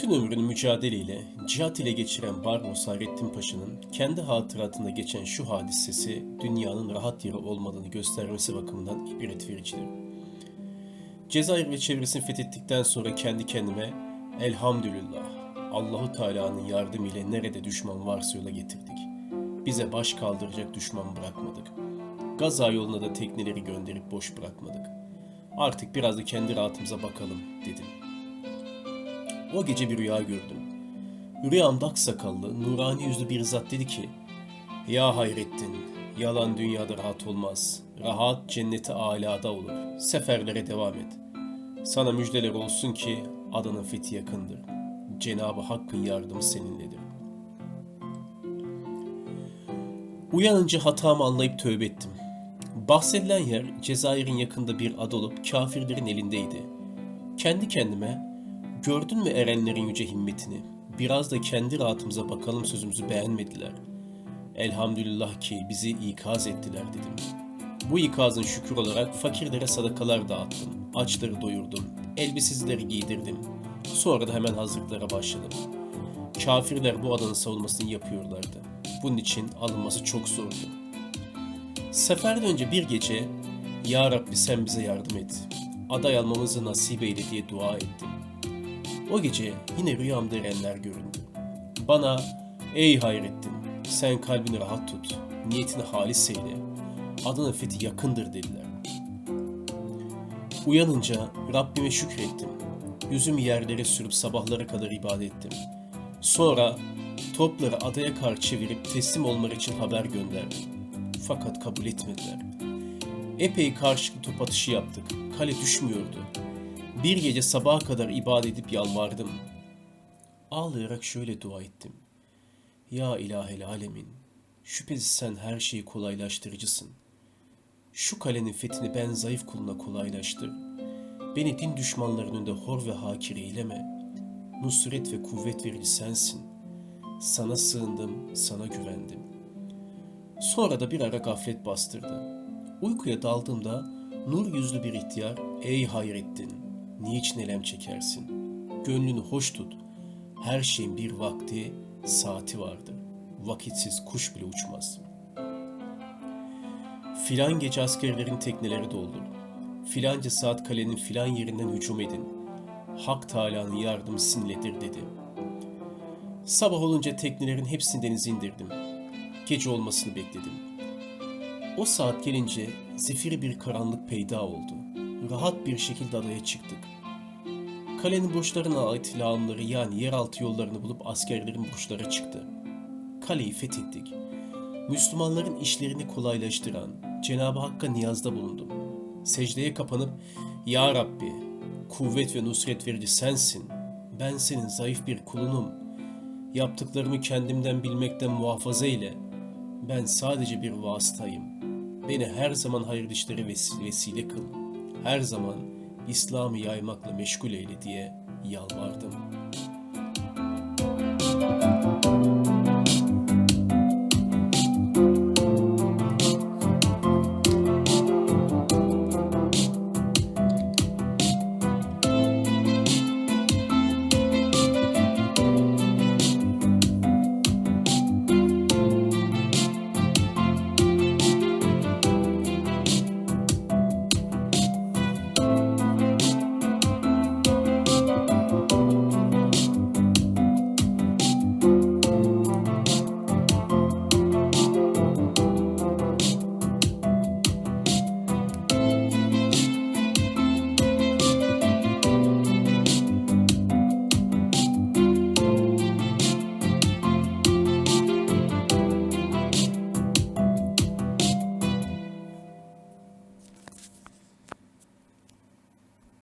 Bütün ömrünü mücadeleyle, cihat ile geçiren Barbaros Hayrettin Paşa'nın kendi hatıratında geçen şu hadisesi dünyanın rahat yeri olmadığını göstermesi bakımından ibret vericidir. Cezayir ve çevresini fethettikten sonra kendi kendime elhamdülillah Allahu Teala'nın yardımıyla nerede düşman varsa yola getirdik. Bize baş kaldıracak düşman bırakmadık. Gaza yoluna da tekneleri gönderip boş bırakmadık. Artık biraz da kendi rahatımıza bakalım dedim. O gece bir rüya gördüm. Rüyamda aksakallı, nurani yüzlü bir zat dedi ki, Ya Hayrettin, yalan dünyada rahat olmaz. Rahat cenneti alada olur. Seferlere devam et. Sana müjdeler olsun ki adanın fethi yakındır. Cenabı Hakk'ın yardımı seninledir. Uyanınca hatamı anlayıp tövbe ettim. Bahsedilen yer Cezayir'in yakında bir ada olup kafirlerin elindeydi. Kendi kendime gördün mü erenlerin yüce himmetini? Biraz da kendi rahatımıza bakalım sözümüzü beğenmediler. Elhamdülillah ki bizi ikaz ettiler dedim. Bu ikazın şükür olarak fakirlere sadakalar dağıttım. Açları doyurdum. Elbisizleri giydirdim. Sonra da hemen hazırlıklara başladım. Kafirler bu adanın savunmasını yapıyorlardı. Bunun için alınması çok zordu. Seferden önce bir gece Ya Rabbi sen bize yardım et. Aday almamızı nasip eyle diye dua ettim. O gece yine rüyamda erenler göründü. Bana ey Hayrettin sen kalbini rahat tut, niyetini halis eyle. Adanın fethi yakındır dediler. Uyanınca Rabbime şükrettim. Yüzümü yerlere sürüp sabahlara kadar ibadet ettim. Sonra topları adaya karşı çevirip teslim olmak için haber gönderdim. Fakat kabul etmediler. Epey karşılıklı top atışı yaptık. Kale düşmüyordu. Bir gece sabaha kadar ibadet edip yalvardım. Ağlayarak şöyle dua ettim. Ya ilahel alemin, şüphesiz sen her şeyi kolaylaştırıcısın. Şu kalenin fethini ben zayıf kuluna kolaylaştır. Beni din düşmanlarının önünde hor ve hakir eyleme. Nusret ve kuvvet verici sensin. Sana sığındım, sana güvendim. Sonra da bir ara gaflet bastırdı. Uykuya daldığımda nur yüzlü bir ihtiyar, ey Hayrettin, niçin elem çekersin? Gönlünü hoş tut. Her şeyin bir vakti, saati vardır. Vakitsiz kuş bile uçmaz. Filan gece askerlerin tekneleri doldu. Filanca saat kalenin filan yerinden hücum edin. Hak Teala'nın yardımı sizinledir dedi. Sabah olunca teknelerin hepsini denize indirdim. Gece olmasını bekledim. O saat gelince zifiri bir karanlık peyda oldu. Rahat bir şekilde adaya çıktık. Kalenin burçlarına ait lağımları yani yeraltı yollarını bulup askerlerin burçlara çıktı. Kaleyi fethettik. Müslümanların işlerini kolaylaştıran Cenab-ı Hakk'a niyazda bulundum. Secdeye kapanıp Ya Rabbi kuvvet ve nusret verici sensin. Ben senin zayıf bir kulunum. Yaptıklarımı kendimden bilmekten muhafaza eyle. Ben sadece bir vasıtayım. Beni her zaman hayırlı işlere ves- vesile kıl. Her zaman İslam'ı yaymakla meşgul eyle diye yalvardım.